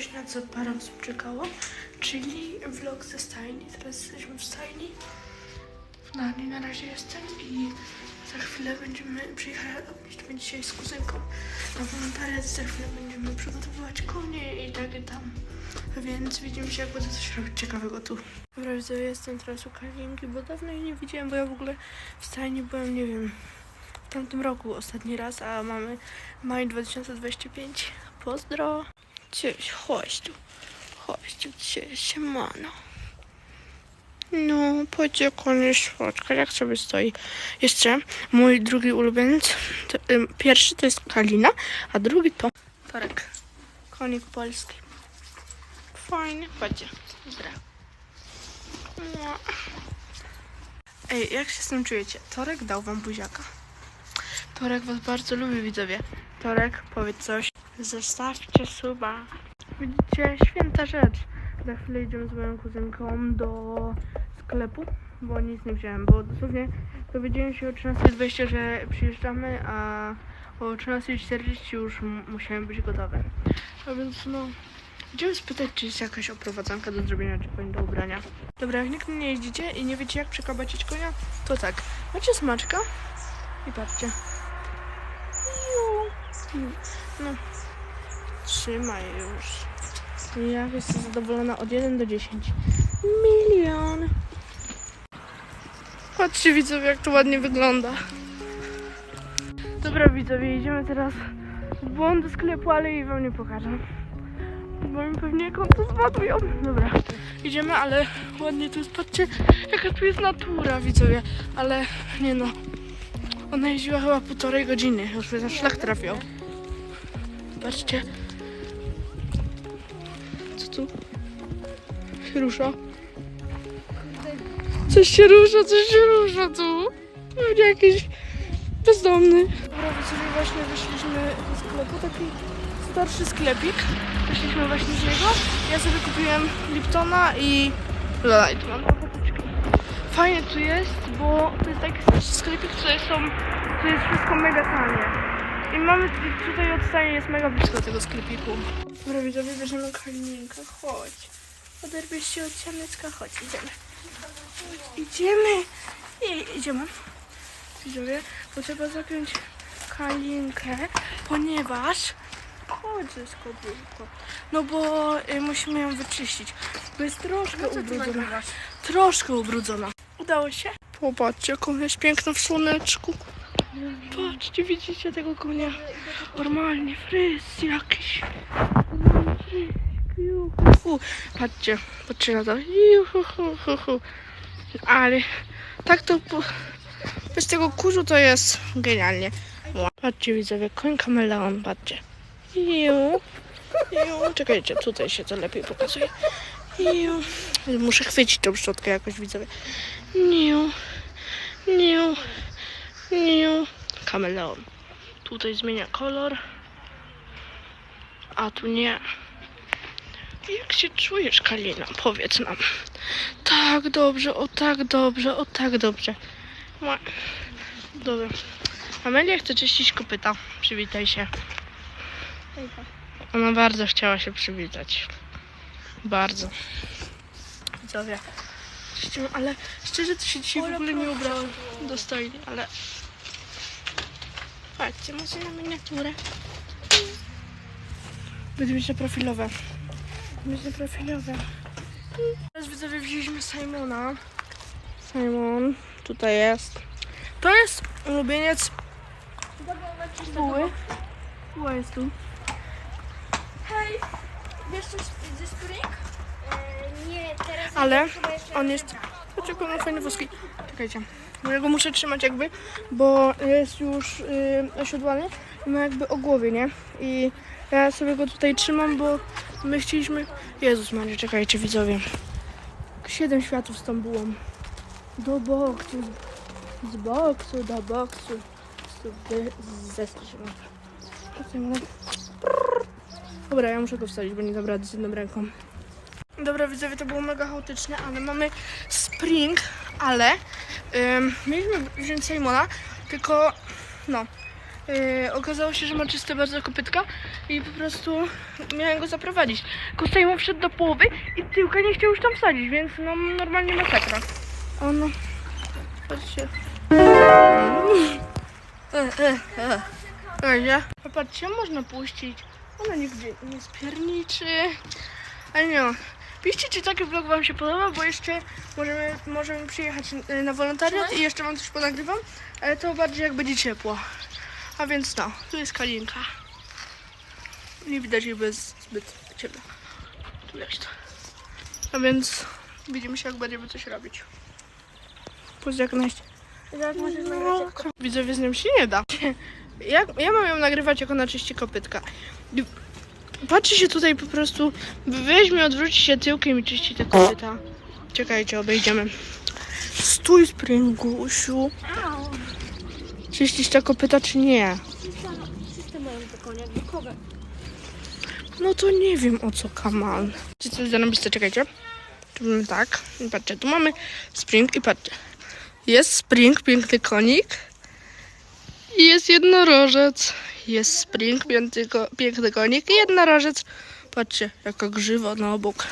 coś, na co parę osób czekało, czyli vlog ze stajni. Teraz jesteśmy w stajni. Na na razie jestem i za chwilę będziemy przyjechać, będziemy dzisiaj z kuzynką na wolontariat, za chwilę będziemy przygotowywać konie i tak i tam. Więc widzimy się, jak będę coś robić ciekawego tu. Dobra, jestem teraz u Kalinki, bo dawno jej nie widziałem, bo ja w ogóle w stajni byłem, nie wiem, w tamtym roku ostatni raz, a mamy maj 2025. Pozdro. Cześć, chodź tu. Chodź tu, cześć, siemano. No, pójdzie konie słodka, jak sobie stoi. Jeszcze mój drugi ulubieniec, to, ym, pierwszy to jest Kalina, a drugi to Torek. Konik polski. Fajny, chodźcie. Dobra. Mua. Ej, jak się z tym czujecie? Torek dał wam buziaka. Torek was bardzo lubi, widzowie. Torek, powiedz coś. Zostawcie suba. Widzicie, święta rzecz. Za chwilę idziemy z moją kuzynką do sklepu, bo nic nie wziąłem, bo dosłownie dowiedziałem się o 13.20, że przyjeżdżamy, a o 13.40 już musiałem być gotowy. A więc no, idziemy spytać, czy jest jakaś oprowadzanka do zrobienia, czy koń do ubrania. Dobra, jak nigdy nie jeździcie i nie wiecie jak przekabacić konia, to tak, macie smaczka i patrzcie. No, trzymaj już. Ja jestem zadowolona od 1 do 10. Milion. Patrzcie widzowie, jak to ładnie wygląda. Dobra widzowie, idziemy teraz w błąd do sklepu, ale jej wam nie pokażę. Bo mi pewnie konto zbadują. Dobra, idziemy, ale ładnie tu jest. Patrzcie, jaka tu jest natura widzowie. Ale nie no, ona jeździła chyba półtorej godziny. Już na szlak trafiał. Patrzcie. Się rusza. Coś się rusza, coś się rusza tu. Pewnie jakiś bezdomny. Dobra, widzowie, właśnie wyszliśmy ze sklepu, taki starszy sklepik. Wyszliśmy właśnie z niego. Ja sobie kupiłem Liptona i Lola i tu mam. Fajnie tu jest, bo to jest taki starszy sklepik, tutaj są, tu jest wszystko mega tanie. I mamy tutaj odstanie jest mega blisko tego sklepiku. Dobra, widzowie, bierzemy kalininkę, chodź. Oderwiesz się od ciemniczka, chodź, idziemy. Idziemy. I, idziemy. Widzowie, bo trzeba zapiąć kalinkę, ponieważ... Chodź, skobylko. No bo y, musimy ją wyczyścić, bo jest troszkę ubrudzona. Troszkę ubrudzona. Udało się? Popatrzcie, on jest piękna w słoneczku. Patrzcie, widzicie tego konia? Normalnie, fryz jakiś. Normalnie fryz. Patrzcie, patrzcie na to. Ale tak to bez tego kurzu to jest genialnie. Patrzcie widzowie, koń kameleon, patrzcie. Ju. Ju. Czekajcie, tutaj się to lepiej pokazuje. Ju. Muszę chwycić tą szczotkę jakoś widzowie. Niu. Niu. Niu. Kameleon. Tutaj zmienia kolor. A tu nie. Jak się czujesz, Kalina? Powiedz nam. Tak dobrze, o tak dobrze, o tak dobrze. Dobra. Amelia chce czyścić kopyta. Przywitaj się. Ona bardzo chciała się przywitać. Bardzo. Widzowie. Ale szczerze to się dzisiaj w ogóle nie ubrałem do stajni, ale... Patrzcie, może na miniaturę. Będzie mieć na profilowe. Będzie profilowe. Teraz widzowie wzięliśmy Simona. Simon, tutaj jest. To jest ulubieniec Buły. Buła jest tu. Hej, wiesz coś ze Spring? nie, teraz Ale on jest... Dlaczego on ma fajne woski? Czekajcie. Bo ja go muszę trzymać jakby, bo jest już yy, osiodłany i ma jakby o głowie, nie? I ja sobie go tutaj trzymam, bo my chcieliśmy... Jezus Maria, czekajcie widzowie. Siedem światów z tą bułą. Do boksu. Z boksu do boksu. Zestrzymam. Dobra, ja muszę go wstawić, bo nie dam z jedną ręką. Dobra, widzowie, to było mega chaotyczne, ale mamy spring, ale ym, mieliśmy wziąć Simona, tylko no, Yy, okazało się, że ma czyste bardzo kopytka i po prostu miałem go zaprowadzić. Kostaj mu wszedł do połowy i tyłka nie chciał już tam wsadzić, więc no normalnie masakra. O no, patrzcie. E, e, e. Popatrzcie, można puścić. Ona nigdzie nie spierniczy. Ale nie no. Piszcie, czy taki vlog wam się podoba, bo jeszcze możemy, możemy przyjechać y, na wolontariat i jeszcze wam coś ponagrywam, ale to bardziej jak będzie ciepło. A więc no, tu jest kalinka. Nie widać jej bez zbyt ciemno. Tu jest. A więc widzimy się, jak będziemy coś robić. Pożegnać. No, widzowie z nią się nie da. Ja, ja mam ją nagrywać, jak ona czyści kopytka. Patrzy się tutaj po prostu, weźmie, odwróci się tyłkiem i czyści te kopyta. Czekajcie, obejdziemy. Stój, Springusiu. Au! Czyścisz te kopyta, czy nie? Czyste mają te konie, bukowe. No to nie wiem o co Kamal. Czy coś zarobiste, czekajcie. Robimy tak. I patrzcie, tu mamy Spring i patrzcie. Jest Spring, piękny konik. I jest jednorożec. Jest Spring, piękny, piękny konik i jednorożec. Patrzcie, jaka grzywa na obok.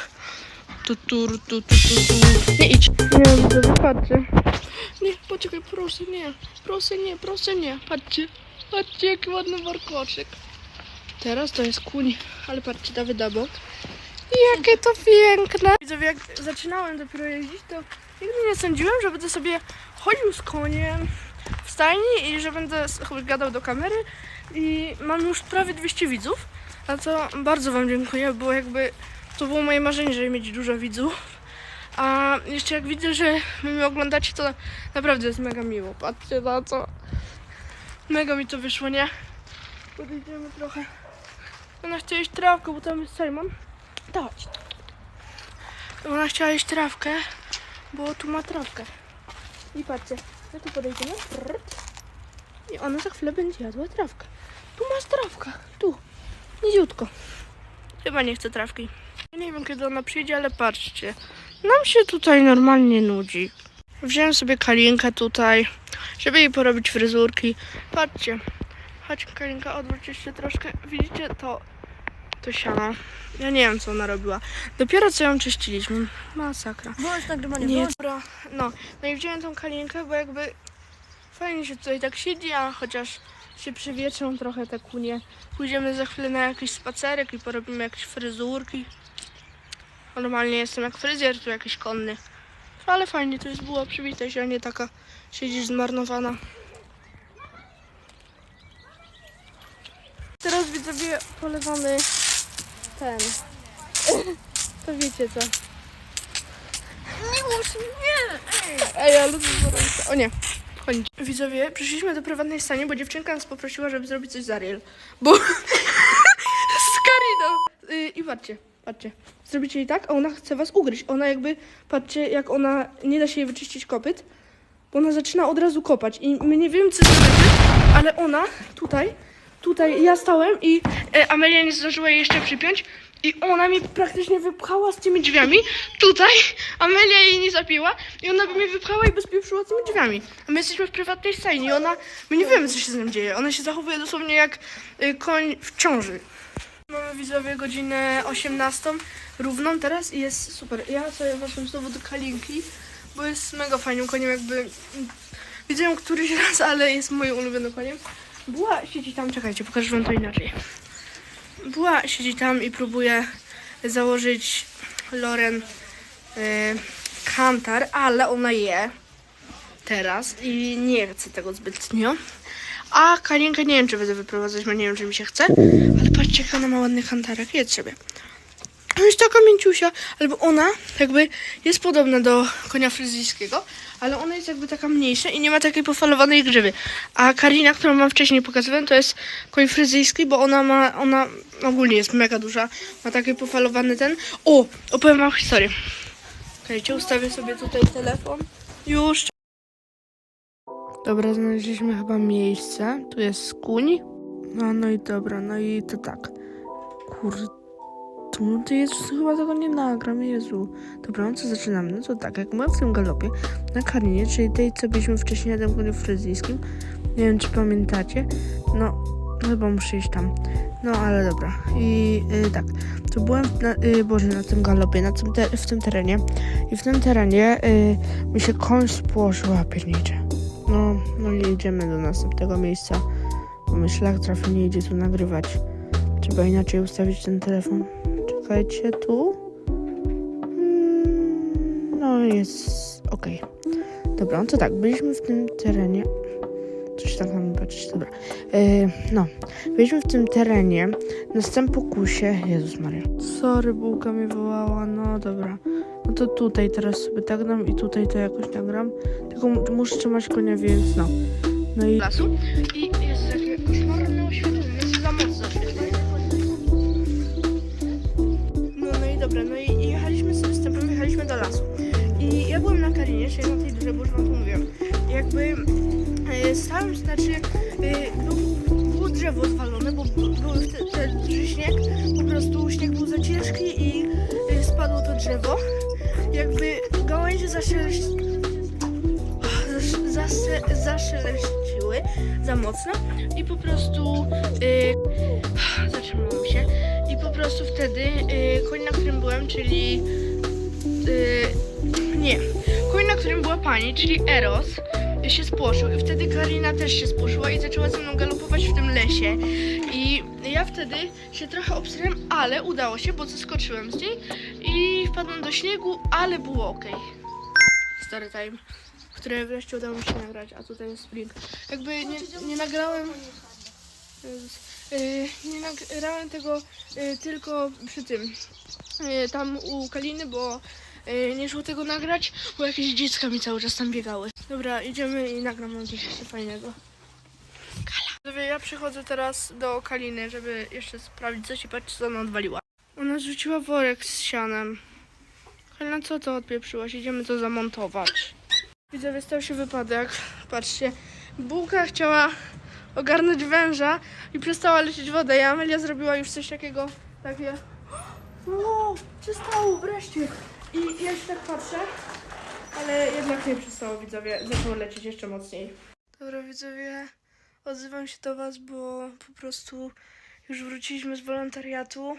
Tu, tu, tu, tu, tu, tu. Nie idź. Nie wiem, patrzcie. Nie, poczekaj, proszę nie. Proszę nie, proszę nie. Patrzcie. Patrzcie, jaki ładny warkoczek. Teraz to jest kuń, ale patrzcie, Dawid obok. Jakie to piękne! Widzowie, jak zaczynałem dopiero jeździć, to nigdy nie sądziłem, że będę sobie chodził z koniem w stajni i że będę gadał do kamery i mam już prawie 200 widzów. A to bardzo Wam dziękuję, bo jakby to było moje marzenie, żeby mieć dużo widzów. A jeszcze jak widzę, że mnie oglądacie, to naprawdę jest mega miło. Patrzcie na to. Mega mi to wyszło, nie? Podejdziemy trochę. Ona chciała jeść trawkę, bo tam jest Simon. Dać. Ona chciała jeść trawkę, bo tu ma trawkę. I patrzcie, my tu podejdziemy. I ona za chwilę będzie jadła trawkę. Tu masz trawka. Tu. Niziutko. Chyba nie chce trawki. Nie wiem kiedy ona przyjdzie, ale patrzcie. Nam się tutaj normalnie nudzi. Wziąłem sobie kalinkę tutaj, żeby jej porobić fryzurki. Patrzcie. Chodź Kalinka, odwróć się troszkę. Widzicie to, to siano? Ja nie wiem co ona robiła. Dopiero co ją czyściliśmy. Masakra. Bądź nagrywanie, Nie, dobra. No, no i wziąłem tą kalinkę, bo jakby fajnie się tutaj tak siedzi, a chociaż się przywietrzą trochę te kunie. Pójdziemy za chwilę na jakiś spacerek i porobimy jakieś fryzurki. Normalnie jestem jak fryzjer, tu jakiś konny. Ale fajnie to jest była przywitać, a nie taka siedzisz zmarnowana. Teraz widzowie polewamy ten. To wiecie co. Nie muszę, nie! Ej, ale to gorące. O nie, chodź. Widzowie, przyszliśmy do prywatnej stanie, bo dziewczynka nas poprosiła, żeby zrobić coś z Ariel. Bo z Kariną. Y, I patrzcie, patrzcie. Zrobicie jej tak, a ona chce was ugryźć. Ona jakby, patrzcie, jak ona, nie da się jej wyczyścić kopyt, bo ona zaczyna od razu kopać. I my nie wiemy, co znaczy, ale ona tutaj, tutaj, ja stałem i e, Amelia nie zdążyła jej jeszcze przypiąć. I ona mnie praktycznie wypchała z tymi drzwiami. Tutaj Amelia jej nie zapięła i ona by mnie wypchała i bezpieprzyła tymi drzwiami. A my jesteśmy w prywatnej stajni i ona, my nie wiemy co się z nią dzieje. Ona się zachowuje dosłownie jak y, koń w ciąży. Widzowie godzinę 18 równą teraz i jest super. Ja sobie weszłam znowu do Kalinki, bo jest mega fajnym koniem, jakby ją któryś raz, ale jest moim ulubionym koniem. Była, siedzi tam, czekajcie, pokażę wam to inaczej. Była, siedzi tam i próbuje założyć Loren y, kantar, ale ona je teraz i nie chce tego zbytnio. A Kalinkę nie wiem, czy będę wyprowadzać, bo nie wiem, czy mi się chce. Ale patrzcie, jak ona ma ładny kantarek. Jedz sobie. Ona jest taka mięciusia, albo ona jakby jest podobna do konia fryzyjskiego, ale ona jest jakby taka mniejsza i nie ma takiej pofalowanej grzywy. A Karina, którą wam wcześniej pokazywałem, to jest koń fryzyjski, bo ona ma, ona ogólnie jest mega duża, ma taki pofalowany ten. O, opowiem wam historię. Czekajcie, ustawię sobie tutaj telefon. Już. Dobra, znaleźliśmy chyba miejsce. Tu jest kuń. No, no i dobra, no i to tak. Kurde. No to Jezus, chyba tego nie nagram, Jezu. Dobra, no co zaczynamy? No to tak, jak my w tym galopie na Karinie, czyli tej, co byliśmy wcześniej na koniu fryzyjskim, nie wiem, czy pamiętacie, No, chyba muszę iść tam. No, ale dobra. I y, tak, to byłem na, y, Boże, na tym galopie, na tym w tym terenie. I w tym terenie y, mi się koń spłoszyła piernicze. No, no i jedziemy do następnego miejsca. Mi szlak trafi, nie idzie tu nagrywać. Trzeba inaczej ustawić ten telefon. Czekajcie, tu. Mm, No, jest okej. Dobra, no to tak, byliśmy w tym terenie. Coś tak mam patrzeć, dobra. Yy, no, byliśmy w tym terenie, na pokusie. Jezus Maria. Sorry, bułka mnie wołała, no dobra. No to tutaj teraz sobie tak dam i tutaj to jakoś nagram. Tylko muszę trzymać konia, więc no. No i... Lasu. I jest takie koszmarne oświetlenie, jest za mocno No, no i dobra, no i, i jechaliśmy z występem, jechaliśmy do lasu. I ja byłem na Karinie, czyli na tej dużej, bo już wam to mówiłem. Jakby e, stałem, znaczy e, był, było drzewo zwalone, bo były te, te duży śnieg, po prostu śnieg był za ciężki i e, spadło to drzewo. Jakby gałęzie zaszeleś... zas- zas- zaszeleściły za mocno i po prostu e, zatrzymałem się i po prostu wtedy e, koń, na którym byłem, czyli nie, koń, na którym była pani, czyli Eros, się spłoszył i wtedy Karina też się spłoszyła i zaczęła ze mną galopować w tym lesie. I ja wtedy się trochę obsrałem, ale udało się, bo zeskoczyłem z niej i wpadłem do śniegu, ale było ok. Story time, które wreszcie udało mi się nagrać, a tutaj jest link. Jakby nie, nie nagrałem... Yy, nie nagrałem tego yy, tylko przy tym, yy, tam u Kaliny, bo yy, nie szło tego nagrać, bo jakieś dziecka mi cały czas tam biegały. Dobra, idziemy i nagram wam coś fajnego. Kala. Ja przychodzę teraz do Kaliny, żeby jeszcze sprawdzić coś i patrzeć co ona odwaliła. Ona zrzuciła worek z sianem. Kalina, co to odpieprzyłaś? Idziemy to zamontować. Widzowie, stał się wypadek. Patrzcie, bułka chciała ogarnąć węża i przestała lecieć woda. I Amelia zrobiła już coś takiego, takie... O, przestało wreszcie. I ja się tak patrzę, ale jednak nie przestało, widzowie. Zaczęło lecieć jeszcze mocniej. Dobra, widzowie, odzywam się do was, bo po prostu już wróciliśmy z wolontariatu.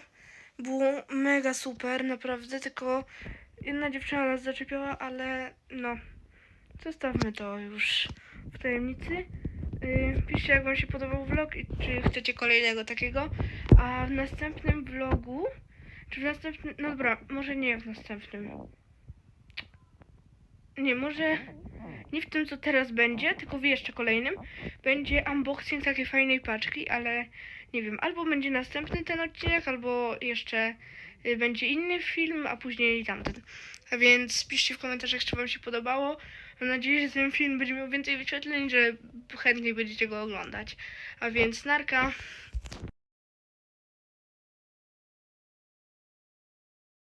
Było mega super, naprawdę, tylko jedna dziewczyna nas zaczepiała, ale no, zostawmy to już w tajemnicy. Yy, piszcie, jak wam się podobał vlog i czy chcecie kolejnego takiego. A w następnym vlogu, czy w następnym, no dobra, może nie w następnym. Nie, może nie w tym, co teraz będzie, tylko w jeszcze kolejnym. Będzie unboxing takiej fajnej paczki, ale nie wiem, albo będzie następny ten odcinek, albo jeszcze y, będzie inny film, a później tamten. A więc piszcie w komentarzach, czy wam się podobało. Mam nadzieję, że ten film będzie miał więcej wyświetleń, że chętniej będziecie go oglądać. A więc narka.